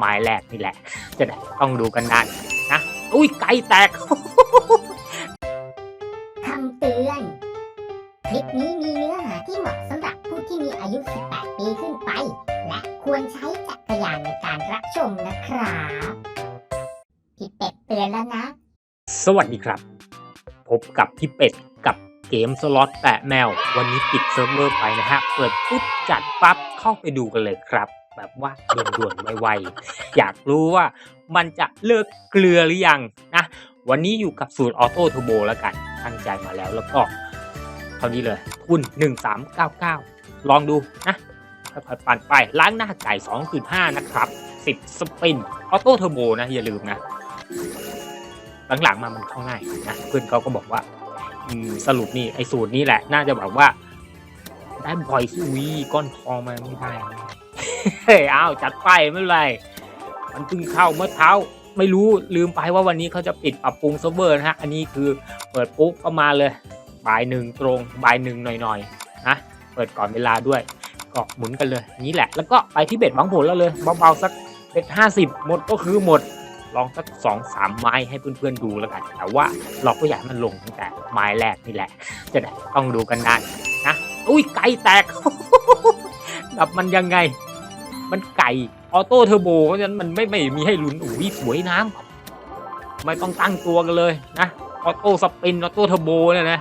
ไม้แรกนี่แหละ จะได้ต้องดูกันนานนะ อุ้ยไก่แตกคำเตือน คลิปนี้มีเนื้อหาที่เหมาะสำหรับผู้ที่มีอายุ 18 ปีขึ้นไป และควรใช้จักรยานในการรับชมนะครับพี่เป็ดเตือนแล้วนะ สวัสดีครับ พบกับพี่เป็ดกับเกมสล็อตแปะแมว วันนี้ปิดเซิร์ฟเวอร์ไปนะฮะ เปิดปุ๊บจัดปั๊บเข้าไปดูกันเลยครับ แบบว่าด่วนๆไวๆอยากรู้ว่ามันจะเลิกเกลือหรือยังนะวันนี้อยู่กับสูตรออโต้เทอร์โบแล้วกันตั้งใจมาแล้วแล้วก็เท่านี้เลยทุน 1399 ลองดูนะค่อยๆปั่นไปล้างหน้าไก่ 2.5 นะครับ 10 สปินออโต้เทอร์โบนะ อย่าลืมนะ หลังๆมามันเข้าง่ายนะ เพื่อนเขาก็บอกว่าสรุปนี่ ไอ้สูตรนี้แหละ น่าจะแบบว่า ได้บ่อยสิวีก้อนทองมาไม่ได้ อ้าวจัดไปไม่เป็นไร มันเพิ่งเข้าเมื่อเช้าไม่รู้ลืมไปว่าวันนี้เขาจะปิดปรับปรุงเซิร์ฟเวอร์นะฮะ อันนี้คือเปิดปุ๊บก็มาเลยบ่ายหนึ่งตรงบ่ายหนึ่งหน่อยๆนะเปิดก่อนเวลาด้วยก็หมุนกันเลยนี้แหละ แล้วก็ไปที่เบ็ดหวังผลแล้วเลยเบาๆสักเบ็ดห้าสิบหมดก็คือหมดลองสักสองสามไม้ให้เพื่อนๆดูแล้วกันแต่ว่าเราก็อยากมันลงตั้งแต่ไม้แรกนี่แหละ จะได้ต้องดูกันนานนะอุ้ยไก่แตกแบบมันยังไง มันไก่ออโต้เทอร์โบเพราะฉะนั้นมันไม่ไม่มีให้ลุ้นอุ้ยสวยน้ำไม่ต้องตั้งตัวกันเลยนะออโต้สปินออโต้เทอร์โบเนี่ยนะ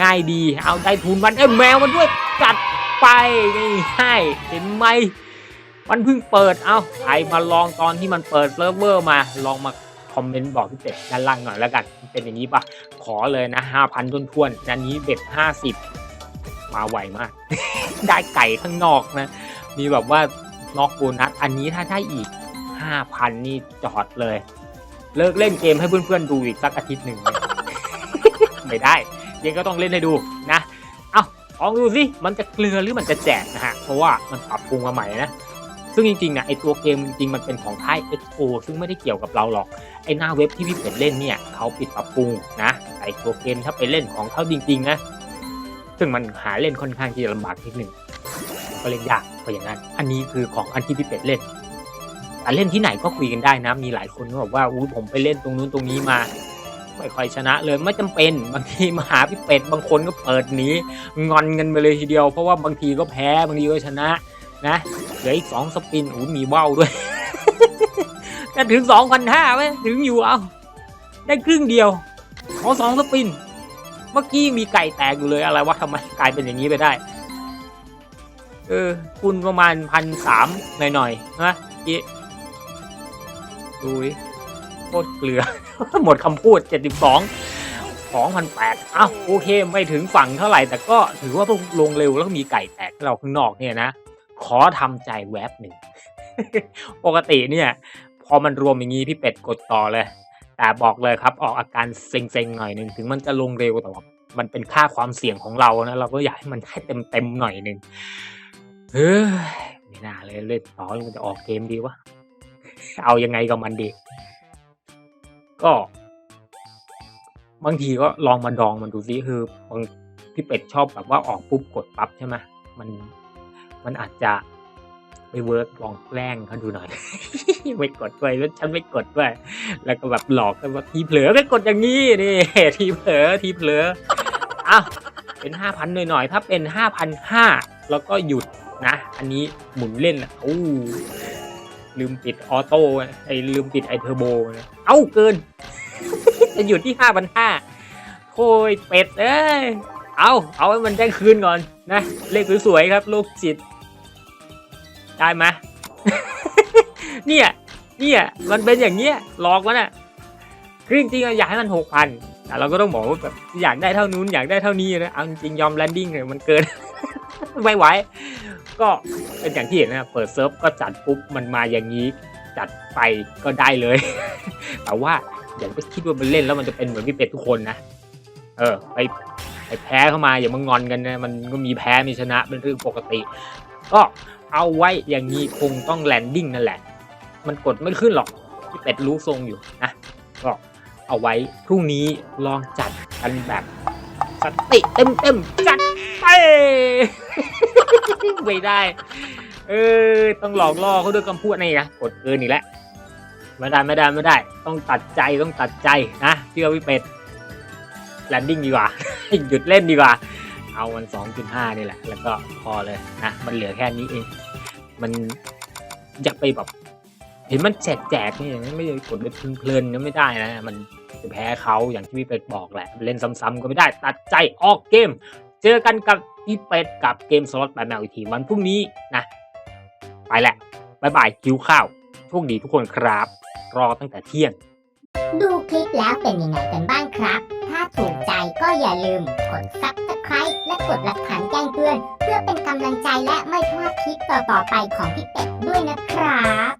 ง่ายดีเอาได้ทุนมันเอ้แมวมันด้วยจัดไปง่ายเห็นไหมมันเพิ่งเปิดเอาใครมาลองตอนที่มันเปิดเซิร์ฟเวอร์มาลองมาคอมเมนต์บอกพี่เป็ดด้านล่างหน่อยแล้วกัน เป็นอย่างนี้ปะขอเลยนะห้าพันทวนๆอันนี้เบ็ดห้าสิบมาไวมาก ได้ไก่ข้างนอกนะ มีแบบว่า น็อกโบนัสอันนี้ถ้าได้อีกห้าพันนี่จอดเลย เลิกเล่นเกมให้เพื่อนๆดูอีกสักอาทิตย์หนึ่งไม่ได้ยังก็ต้องเล่นให้ดูนะเอาลองดูสิมันจะเกลือหรือมันจะแจกนะฮะเพราะว่ามันปรับปรุงมาใหม่นะซึ่งจริงๆนะไอตัวเกมจริงๆมันเป็นของค่าย XO ซึ่งไม่ได้เกี่ยวกับเราหรอกไอหน้าเว็บที่พี่เป็ดเล่นเนี่ยเขาปิดปรับปรุงนะไอตัวเกมถ้าไปเล่นของเขาจริงๆนะซึ่งมันหาเล่นค่อนข้างที่จะลำบากนิดนึงก็เล่นยาก เพราะอย่างนั้น อันนี้คือของอันที่พี่เป็ดเล่นแต่เล่นที่ไหนก็คุยกันได้นะ มีหลายคนก็บอกว่าอู้ผมไปเล่นตรงนู้นตรงนี้มา ไม่ค่อยชนะเลยไม่จำเป็นบางทีมาหาพี่เป็ดบางคนก็เปิดหนีงอนกันไปเลยทีเดียว เพราะว่าบางทีก็แพ้บางทีก็ชนะนะเหลืออีกสองสปินอู้มีว่าวด้วยจะถึงสองพันห้าไหมถึงอยู่เอาได้ครึ่งเดียว ขอสองสปิน เมื่อกี้มีไก่แตกอยู่เลยอะไรวะทำไมกลายเป็นอย่างนี้ไปได้ เออคุณประมาณพันสามหน่อยๆนะยี่ดูดิโคตรเกลือ หมดคำพูดเจ็ดสิบสองสองพันแปดอ้าวโอเค ไม่ถึงฝั่งเท่าไหร่ แต่ก็ถือว่าพวกลงเร็วแล้วก็มีไก่แตกเราข้างนอกเนี่ยนะ ขอทำใจแวบหนึ่ง ปกติเนี่ย พอมันรวมอย่างนี้พี่เป็ดกดต่อเลย แต่บอกเลยครับออกอาการเซ็งๆหน่อยหนึ่งถึงมันจะลงเร็วแต่ว่ามันเป็นค่าความเสี่ยงของเรานะ เราก็อยากให้มันได้เต็มๆหน่อยหนึ่ง เฮ้ยไม่น่าเลยเล่นต่อมันจะออกเกมดีวะ เอายังไงกับมันดี ก็ บางทีก็ลองมาดองมันดูซิคือบางพี่เป็ดชอบแบบว่าออกปุ๊บกดปั๊บใช่ไหมมันมันอาจจะไม่เวิร์กลองแกล้งเขาดูหน่อย ไม่กดด้วยแล้วฉันไม่กดด้วยแล้วก็แบบหลอกกันว่าทีเผลอไม่กดอย่างนี้นี่ทีเผลอทีเผลออ้าวเป็นห้าพันหน่อยๆถ้าเป็นห้าพันห้าแล้วก็หยุด นะ อันนี้หมุนเล่นอะอู้ลืมปิดออโต้ไอ้ลืมปิดไอเทอร์โบนะเอ้าเกิน จะหยุดที่ห้าพันห้าโอยเป็ดเอ้ยเอาเอาให้มันได้คืนก่อนนะ เลขสวยๆครับ ลูกจิต ได้ไหมเนี่ยเนี่ยมันเป็นอย่างเงี้ยหลอกมันอะคือจริงๆอยากให้มันหกพันแต่เราก็ต้องบอกว่าแบบอยากได้เท่านู้นอยากได้เท่านี้นะเอาจริงยอมแลนดิ้งเลยมันเกิน ไม่ไหว ก็เป็นอย่างที่เห็นนะเปิดเซิร์ฟก็จัดปุ๊บมันมาอย่างนี้ จัดไปก็ได้เลย แต่ว่าอย่าไปคิดว่ามันเล่นแล้วมันจะเป็นเหมือนพี่เป็ดทุกคนนะ เออ ไปไปแพ้เข้ามาอย่ามางอนกันนะมันก็มีแพ้มีชนะเป็นเรื่องปกติ ก็เอาไว้อย่างนี้คงต้องแลนดิ้งนั่นแหละ มันกดไม่ขึ้นหรอกพี่เป็ดรู้ทรงอยู่นะก็เอาไว้พรุ่งนี้ลองจัดกันแบบสติเต็มเต็มๆจัดไป ไม่ได้ เออ ต้องหลอกล่อเขาด้วยคำพูดนี่นะกดเกินอีกแล้วไม่ได้ไม่ได้ไม่ได้ ต้องตัดใจต้องตัดใจนะเชื่อพี่เป็ดแลนดิ้งดีกว่า หยุดเล่นดีกว่า เอามัน 2.5 นี่แหละ แล้วก็พอเลยนะมันเหลือแค่นี้เอง มันอยากไปแบบเห็นมันแจกแจกนี่อย่างนั้นไม่ได้กดไปเพลินๆก็ไม่ได้นะ มันจะแพ้เขาอย่างที่พี่เป็ดบอกแหละ เล่นซ้ำๆก็ไม่ได้ ตัดใจออกเกม เจอกันกับ พี่เป็ดกับเกมสล็อตแปดแมวอีกทีวันพรุ่งนี้นะ ไปแหละบายบายคิวข้าวโชคดีทุกคนครับ รอตั้งแต่เที่ยง ดูคลิปแล้วเป็นยังไงกันบ้างครับ ถ้าถูกใจก็อย่าลืมกด subscribe และกดหลักฐานแจ้งเตือน เพื่อเป็นกำลังใจและไม่พลาดคลิปต่อๆไปของพี่เป็ดด้วยนะครับ